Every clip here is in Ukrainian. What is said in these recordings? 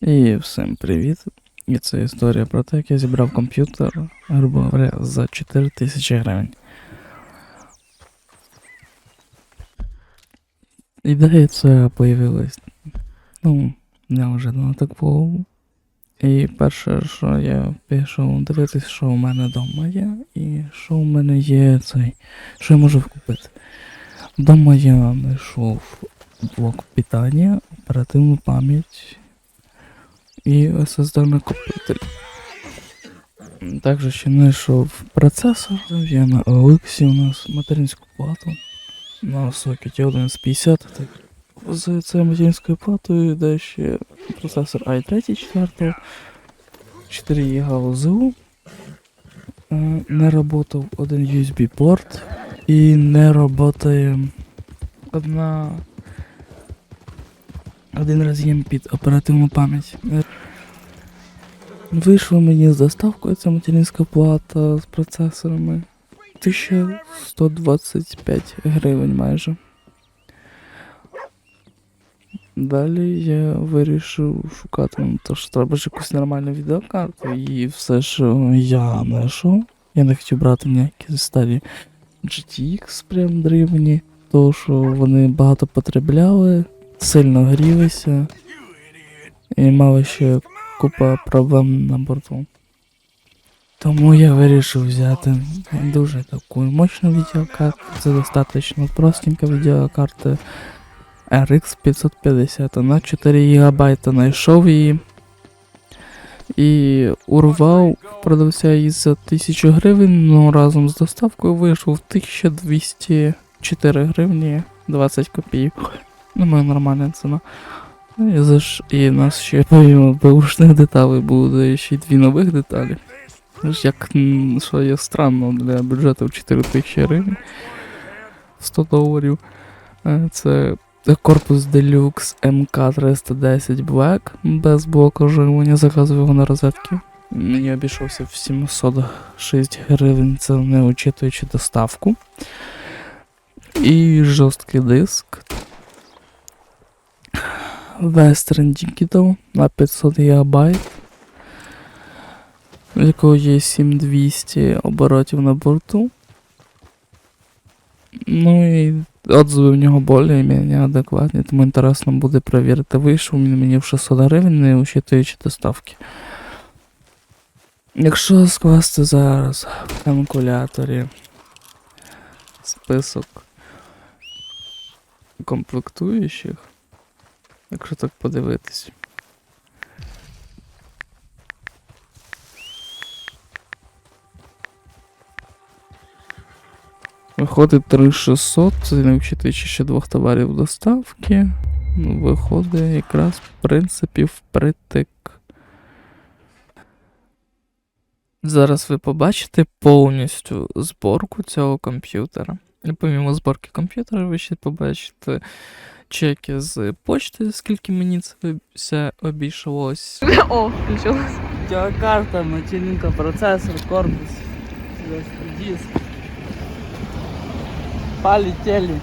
І всім привіт. І це історія про те, як я зібрав комп'ютер, грубо говоря, за 4 тисячі гривень. Ідея ця появилась, ну, неожиданно так було. І перше, що я пішов дивитися, що у мене вдома є, і що у мене є цей, що я можу купити. Вдома я знайшов блок питання, оперативну пам'ять і SSD накопитель. Також ще знайшов процесор. Є на OLX у нас материнську плату на сокеті 1 з 50. Так. З цією материнською платою йде ще процесор i3 4, 4 ГБ ОЗУ. Е, Не работав один USB порт і не работає одна один роз'єм під оперативну пам'ять. Е, Вийшло мені з доставкою ця материнська плата з процесорами 1125 гривень майже. Далі я вирішив шукати, ну то ж треба ж якусь нормальну відеокарту. І все, що я знайшов, я не хотів брати ніякі старі GTX прям дрібні, тому що вони багато потребляли, сильно грілися і мали ще купа проблем на борту. Тому я вирішив взяти дуже таку мощну відеокарту. Це достатньо простенька відеокарта RX 550 на 4 ГБ знайшов її. І урвав продавця її за 1000 гривень, ну разом з доставкою вийшов 1204 гривні 20 копійок. Думаю, нормальна ціна. Ну, І, за ж, і нас ще помимо бушних деталей буде ще й дві нових деталі. Ну Як що є странно для бюджету в 4000 гривень 100 доларів. Е, Це корпус Deluxe MK310 Black без блоку живлення, заказував його на розетки. Мені обійшовся в 706 гривень, це не учитуючи доставку. І жорсткий диск. Western Digital на 500 ГБ, у якого є 7200 оборотів на борту. Ну і отзиви в нього більш-менш адекватні, тому інтересно буде перевірити. Вийшов він мені в 600 гривень, не учитуючи доставки. Якщо скласти зараз в калькуляторі список комплектуючих, якщо так подивитись. Виходить 3600, це не вчитуючи ще двох товарів доставки. Ну, виходить якраз, в принципі, впритик. Зараз ви побачите повністю зборку цього комп'ютера. І помимо зборки комп'ютера, ви ще побачите чеки з почти, скільки мені це все обійшлось. О, включилась. Відеокарта, материнка, процесор, корпус, диск. Полетели.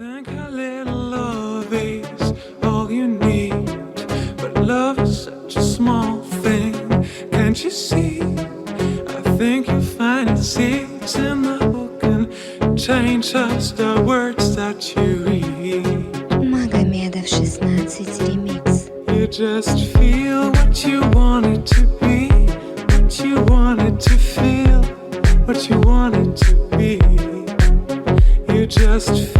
think a little love is all you need. But love is such a small thing, can't you see? I think you find the seeds in the book and change just the words that you read. Магомедов 16 ремикс. You just feel what you want it to be, what you want it to feel, what you want it to be. You just feel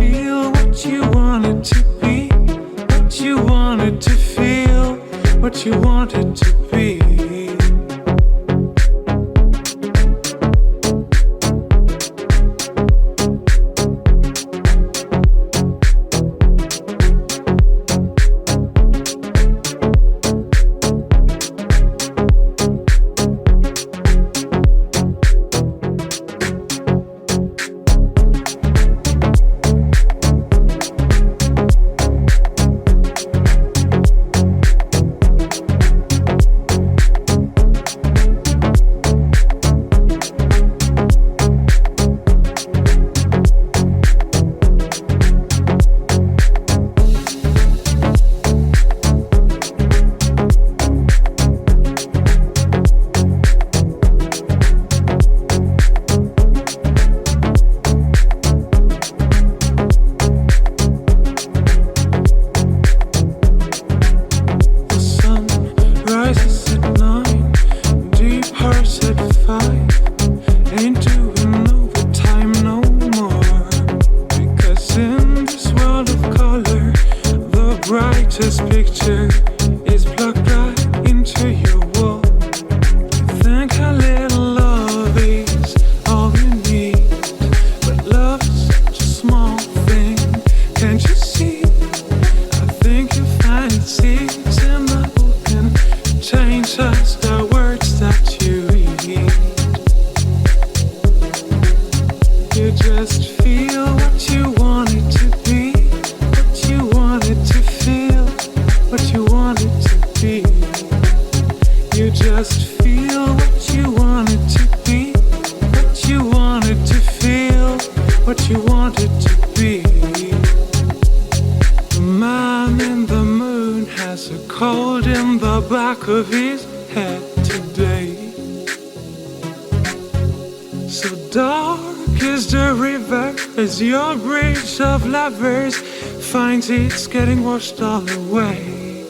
finds it's getting washed all away.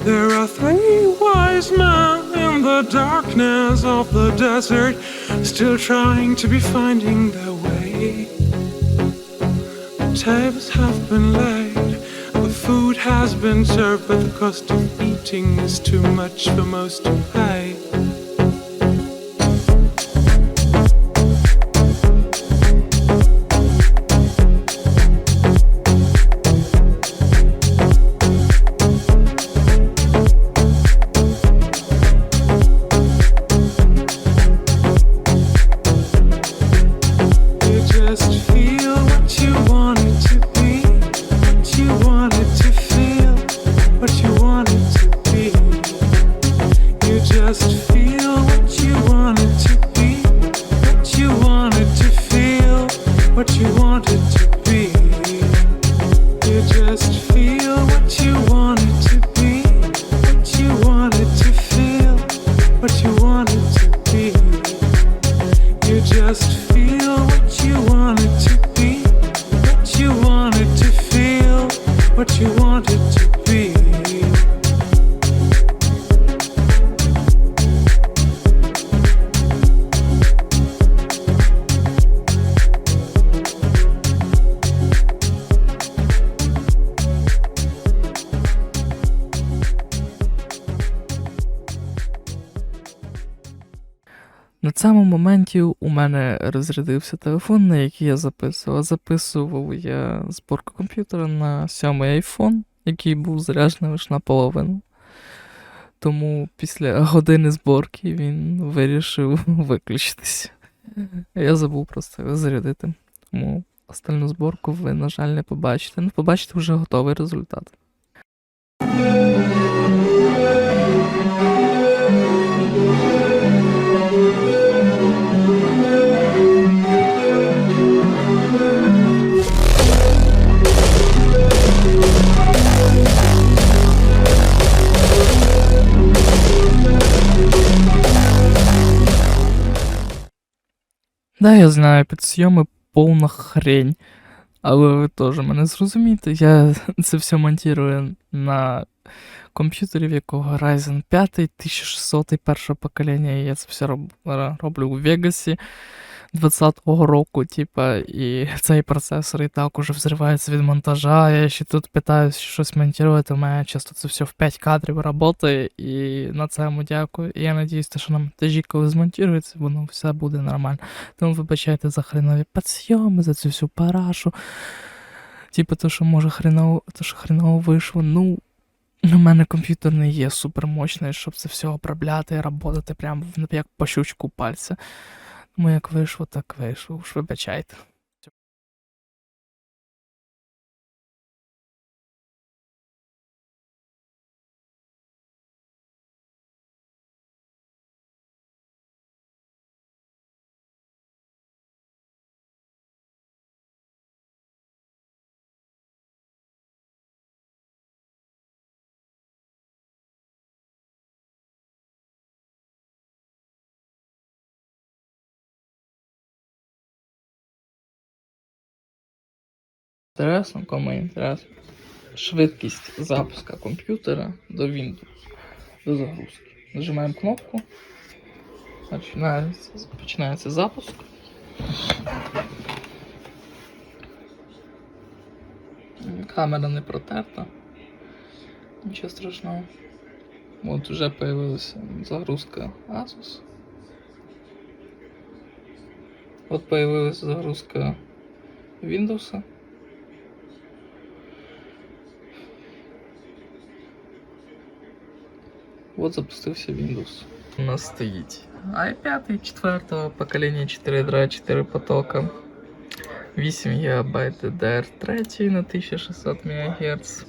There are three wise men in the darkness of the desert, still trying to be finding their way. The tables have been laid, the food has been served, but the cost of eating is too much for most to pay. What you wanted to Цьому моменті у мене розрядився телефон, на який я записував. Записував я зборку комп'ютера на сьомий айфон, який був заряджений лише наполовину. Тому після години зборки він вирішив виключитись. Я забув просто його зарядити. Тому остальну зборку ви, на жаль, не побачите. Ну, побачите вже готовий результат. Да, я знаю, підсйоми повна хрень. Але ви теж мене зрозумієте, я це все монтую на комп'ютері, в якого Ryzen 5 1600 першого покоління, і я це все роб, роблю у Вегасі 20-го року, типа, і цей процесор і так уже взривається від монтажа. Я ще тут питаюся щось монтувати, у мене часто це все в 5 кадрів працює, і на цьому дякую. І я надіюсь, що на монтажі, коли змонтується, воно все буде нормально. Тому вибачайте за хренові підсйоми, за цю всю парашу. Типу, то, що може хреново, то, що хреново вийшло, ну. У мене комп'ютер не є супермощний, щоб це все обробляти і працювати прямо як по щучку пальця. Тому як вийшло, так вийшло. Вибачайте. Інтересно, кому інтересно. Швидкість запуска комп'ютера до Windows, до загрузки. Нажимаємо кнопку. Починається, починається запуск. Камера не протерта. Нічого страшного. От вже появилася загрузка Asus. От появилася загрузка Windows. От запустився Windows. У нас стоїть i5 четвертого покоління 4 ядра, 4 потока. 8 ГБ DDR3 на 1600 МГц.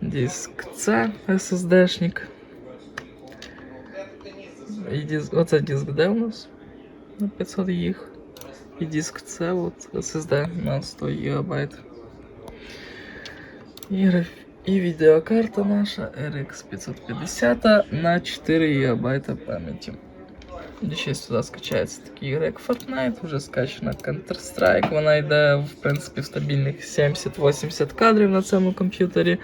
Диск C SSD-шник. І диск, оце диск D у нас на 500 їх. І диск C, от SSD на 100 ГБ. І, граф... і відеокарта наша RX 550 на 4 ГБ пам'яті. Ще сюди скачається такі ігри, як Fortnite, вже скачана Counter-Strike. Вона йде, в принципі, в стабільних 70-80 кадрів на цьому комп'ютері.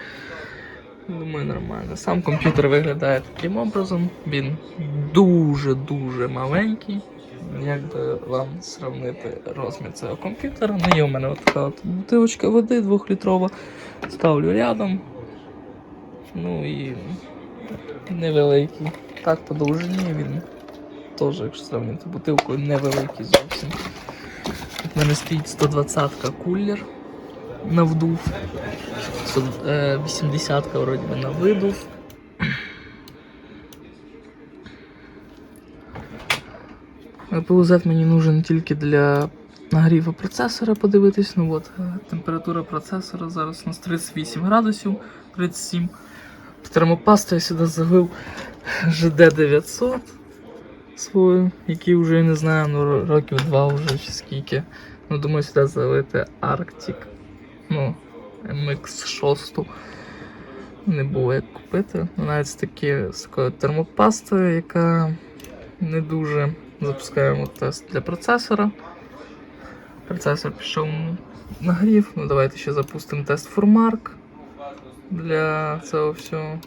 Думаю, нормально. Сам комп'ютер виглядає таким образом. Він дуже-дуже маленький. Як би вам сравнити розмір цього комп'ютера? Ну, є у мене така от бутилочка води двохлітрова. Ставлю рядом. Ну і невеликий. Так по довжині він теж, якщо сравнити бутилку, невеликий зовсім. У мене стоїть 120-ка кулер на вдув. 80-ка вроді би на видув. PUZ мені нужен тільки для нагріву процесора подивитись. Ну от, е, температура процесора зараз у нас 38 градусів, 37. Термопасту я сюди залив GD900 свою, який вже я не знаю, ну років два вже чи скільки. Ну, думаю, сюди залити Arctic. Ну, MX6. Не було як купити. Ну, Навіть такі, з такою термопастою, яка не дуже. Запускаємо тест для процесора. Процесор пішов нагрів. Ну, давайте ще запустимо тест ForMark для цього всього.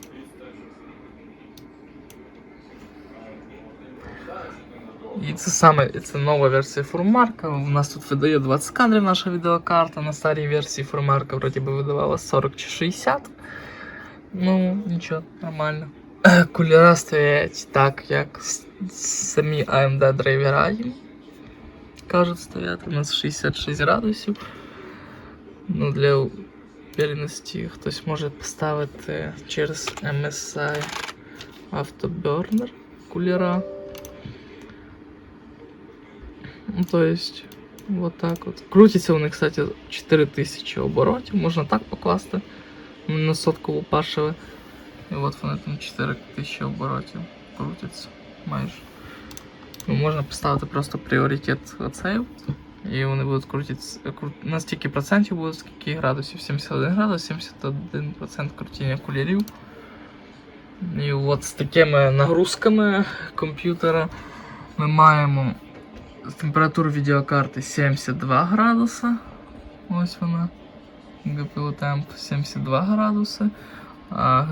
І це саме це нова версія формарка. У нас тут видає 20 кадрів наша відеокарта. На старій версії формарка вроді би видавала 40 чи 60. Ну, нічого, нормально. Кулера стоять так, як самі AMD драйвера їм. Кажуть, стоять у нас 66 градусів. Ну, для уверенності хтось може поставити через MSI Afterburner кулера. Ну, то есть, вот так от. Крутиться вони, кстати, 4000 оборотів, можна так покласти на соткову пашеве. І от вони там 4000 оборотів крутяться майже. Ну, можна поставити просто пріоритет оцей. І вони будуть крутитися кру- на стільки процентів будуть, скільки градусів? 71 градус, 71% крутіння кулерів. І от з такими нагрузками комп'ютера ми маємо температура відеокарти 72 градуса. Ось вона. GPU темп 72 градуси, а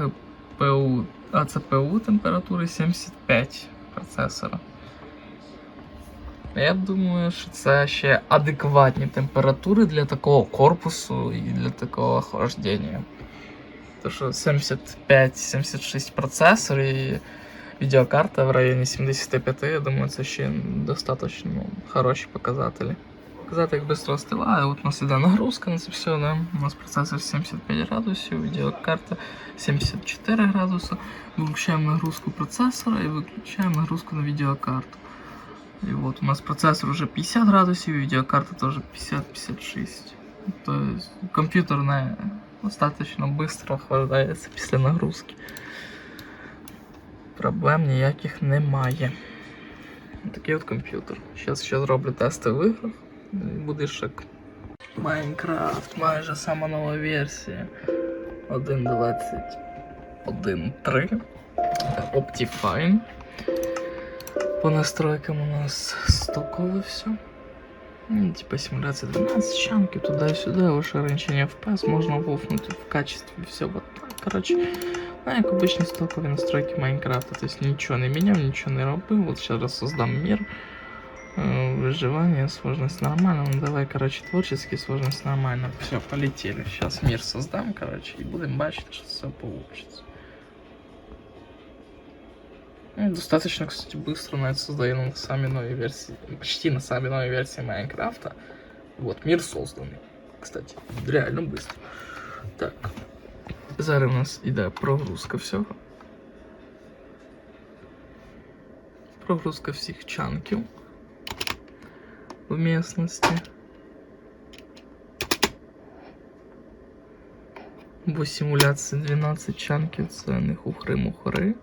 GPU, а CPU температури 75 процесора. Я думаю, що це ще адекватні температури для такого корпусу і для такого охлаждення. Тому що 75-76 процесор і відеокарта в районі 75, я думаю, це ще достатньо ну, хороші показателі. Показати, як швидко остиває. От у нас іде нагрузка на це все, да? У нас процесор 75 градусів, відеокарта 74 градуси. Виключаємо нагрузку процесора і виключаємо нагрузку на відеокарту. І от у нас процесор уже 50 градусів, відеокарта теж 50-56. Тобто комп'ютер не достатньо швидко охлаждається після нагрузки. Проблем ніяких немає. Такий от комп'ютер. Зараз ще зроблю тести в іграх. і Буде шик. Майнкрафт, майже сама нова версія. 1.21.3. Optifine. По настройкам у нас стоково все. Ну, типа симуляция 12 чанків туда-сюда, ваше ограничение FPS можно вуфнуть в качестве все вот так. Короче, ну, як обычные стоковые настройки Майнкрафта. То есть ничего не менял, ничего не робив. Вот сейчас создам мир. Э, Выживание, сложность нормально. Ну давай, короче, творческий, сложность нормально. Все, полетели. Сейчас мир создам, короче, и будем бачить, что все получится. Ну, достаточно, кстати, быстро на это создаю на самой новой версии, почти на самой новой версии Майнкрафта. Вот, мир созданный, кстати, реально быстро. Так, зараз у нас іде прогрузка всього. Прогрузка всіх чанків в місності. Бо симуляції 12 чанків це не хухри-мухри.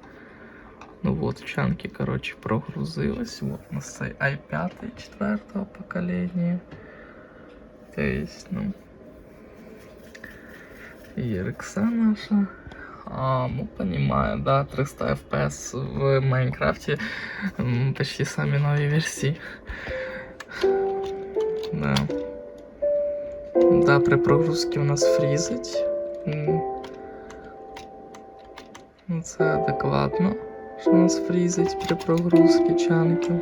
Ну вот, чанки, короче, прогрузилась. Вот у нас цей i5 четвертого поколения. То есть, ну. И RX наша. А, ну понимаю, да, 300 FPS в Майнкрафте. м, Почти сами новые версии. Да. Да, при прогрузці у нас фрізить. Ну, це адекватно що у нас фрізить при прогрузці чанків.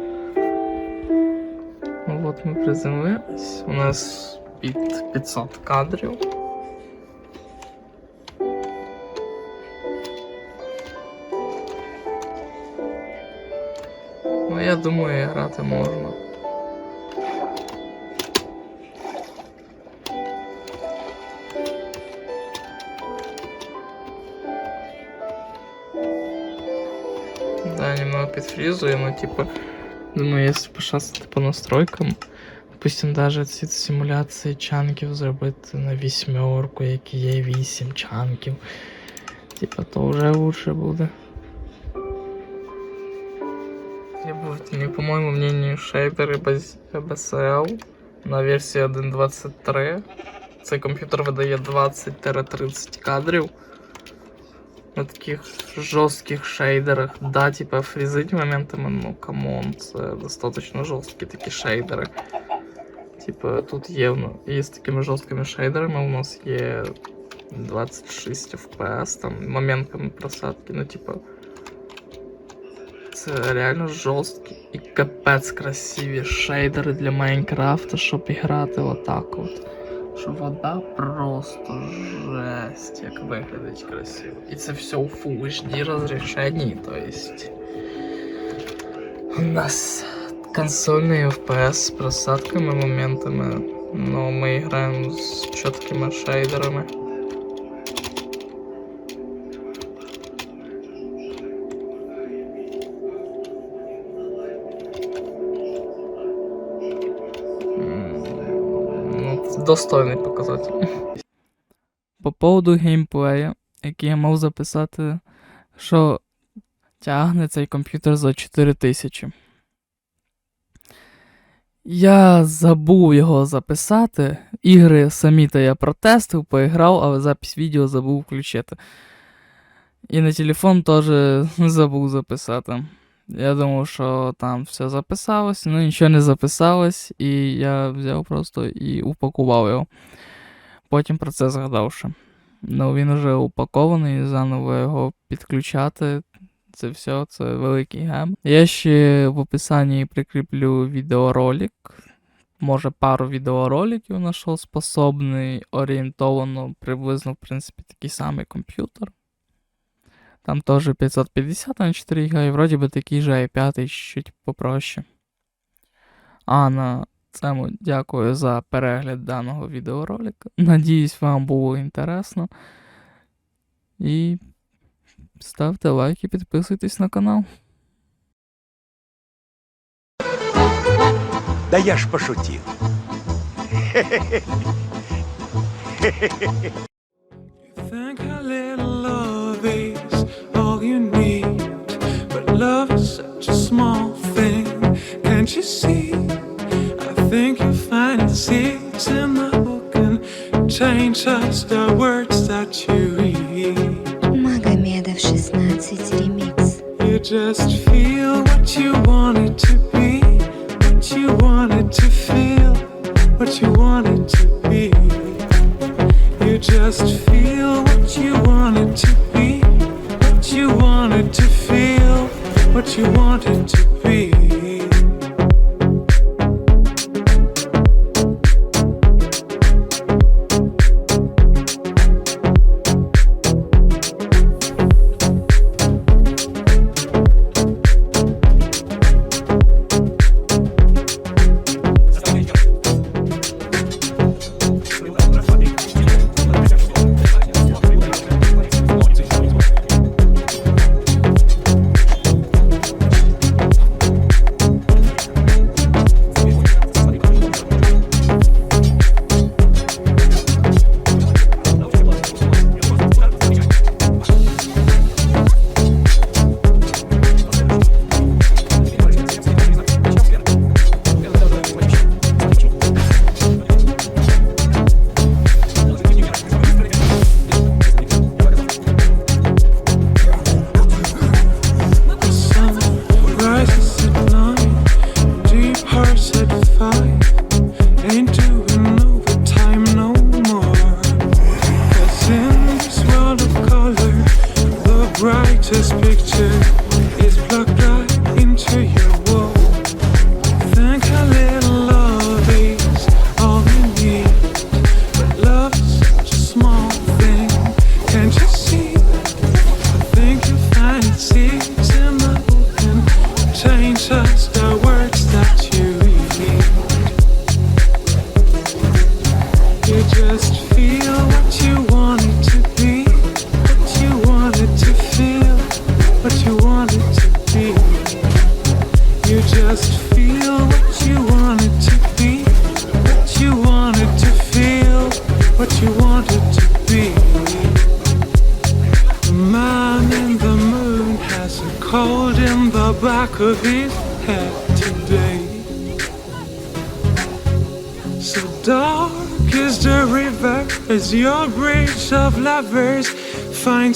Ну от ми приземлились. У нас під 500 кадрів. Ну, я думаю, грати можна. Да, немного підфрізує, ну думаю, якщо пошастати по настройкам, допустим, даже ці симуляції чанків зробити на вісьмерку, які є 8 чанків. Типа, то вже лучше буде. Требовательні, по моєму мнению, шейдери BSL на версії 1.23. Цей комп'ютер видає 20-30 кадрів на таких жорстких шейдерах. Да, типа фрізить моментами, ну камон, це достатньо жорсткі такі шейдери. Типа тут є, ну, є з такими жорсткими шейдерами, у нас є 26 FPS, там моментами просадки, ну типа. Це реально жорсткі і капець красиві шейдери для Майнкрафта, щоб грати отак от. Що вода просто жесть, як виглядить красиво. І це все у Full HD розрішенні, то есть. У нас консольний FPS з просадками моментами, но ми граємо з чіткими шейдерами. Достойний показатель. По поводу геймплею, який я мав записати, що тягне цей комп'ютер за 4000. Я забув його записати. Ігри самі то я протестив, поіграв, але запись відео забув включити. І на телефон теж забув записати. Я думав, що там все записалось, ну нічого не записалось, і я взяв просто і упакував його. Потім про це згадавши. Ну, він вже упакований, заново його підключати. Це все, це великий гем. Я ще в описанні прикріплю відеоролик. Може, пару відеороликів знайшов способний, орієнтовано приблизно, в принципі, такий самий комп'ютер. Там теж 550 на 4 ГБ, і вроді би такий же i5 чуть попроще. А на цьому дякую за перегляд даного відеоролика. Надіюсь, вам було інтересно. І ставте лайки, підписуйтесь на канал. Да я ж пошутил. Think such a small thing. Can't you see? I think you'll find the seeds in the book and change just the words that you read. Магомедов 16 ремикс. You just feel what you want it to be, what you want it to feel, what you you wanted.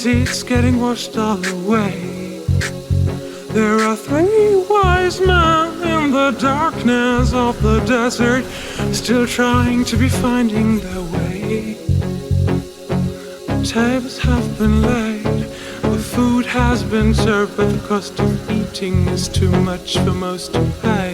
It's getting washed all away. There are three wise men in the darkness of the desert, still trying to be finding their way. Tables have been laid, the food has been served, but the cost of eating is too much for most to pay.